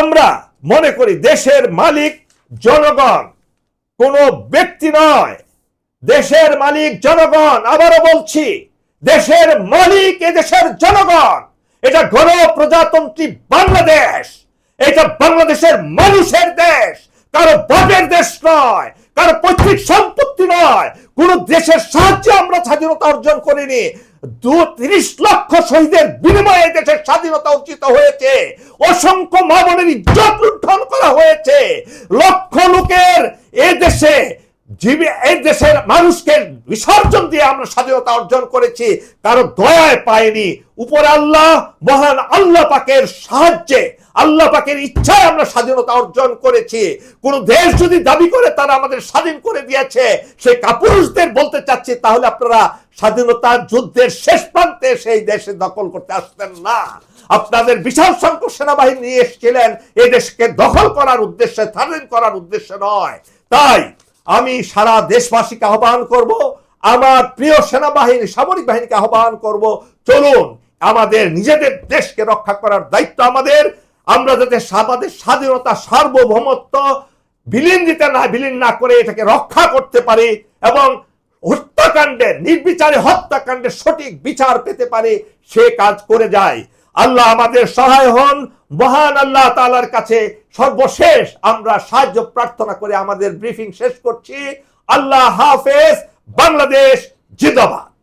আমরা মনে করি দেশের মালিক জনগণ, কোনো ব্যক্তি নয়। দেশের মালিক জনগণ, আবারও বলছি, দেশের মালিক এ দেশের জনগণ। এটা গণপ্রজাতন্ত্রী বাংলাদেশ। এটা বাংলাদেশের মানুষের দেশ। কারও বাপের দেশ নয়, কারও পৈতৃক সম্পত্তি নয় কোন দেশের সাহায্যে আমরা স্বাধীনতা অর্জন করিনি। দু তিরিশ লক্ষ শহীদের বিনিময়ে দেশের স্বাধীনতা অর্জিত হয়েছে। অসংখ্য মামনের ইজ্জত লুণ্ঠন করা হয়েছে। লক্ষ লোকের এ দেশে জীবী এই দেশের মানুষকে বিসর্জন দিয়ে আমরা স্বাধীনতা অর্জন করেছি। কারও দয়ায় পাইনি। উপর আল্লাহ, মহান আল্লাহ পাকের সাহায্যে আল্লাহ পাকের ইচ্ছায় আমরা স্বাধীনতা অর্জন করেছি। কোন দেশ যদি দাবি করে, তারা আমাদের স্বাধীন করে দিয়েছে। সে কাপুরুষদের বলতে চাচ্ছি, তাহলে আপনারা স্বাধীনতা যুদ্ধের শেষ প্রান্তে সেই দেশে দখল করতে আসতেন না। আপনাদের বিশাল সংখ্যক সেনাবাহিনী নিয়ে এসেছিলেন। এই দেশকে দখল করার উদ্দেশ্যে, স্বাধীন করার উদ্দেশ্যে নয়। তাই আমি সারা দেশবাসীকে আহ্বান করব, আমার প্রিয় সেনাবাহিনী, সামরিক বাহিনীকে আহ্বান করব, চলুন আমাদের নিজেদের দেশকে রক্ষা করার দায়িত্ব আমাদের আমরা যাতে আমাদের স্বাধীনতা, সার্বভৌমত্ব বিলীন দিতে না বিলীন না করে এটাকে রক্ষা করতে পারি এবং হত্যাকাণ্ডে, নির্বিচারে হত্যাকাণ্ডে সঠিক বিচার পেতে পারে, সে কাজ করে যায়। আল্লাহ আমাদের সহায় হন। মহান আল্লাহ তালার কাছে সর্বশেষ আমরা সাহায্য প্রার্থনা করে আমাদের ব্রিফিং শেষ করছি। আল্লাহ হাফেজ। বাংলাদেশ জিন্দাবাদ।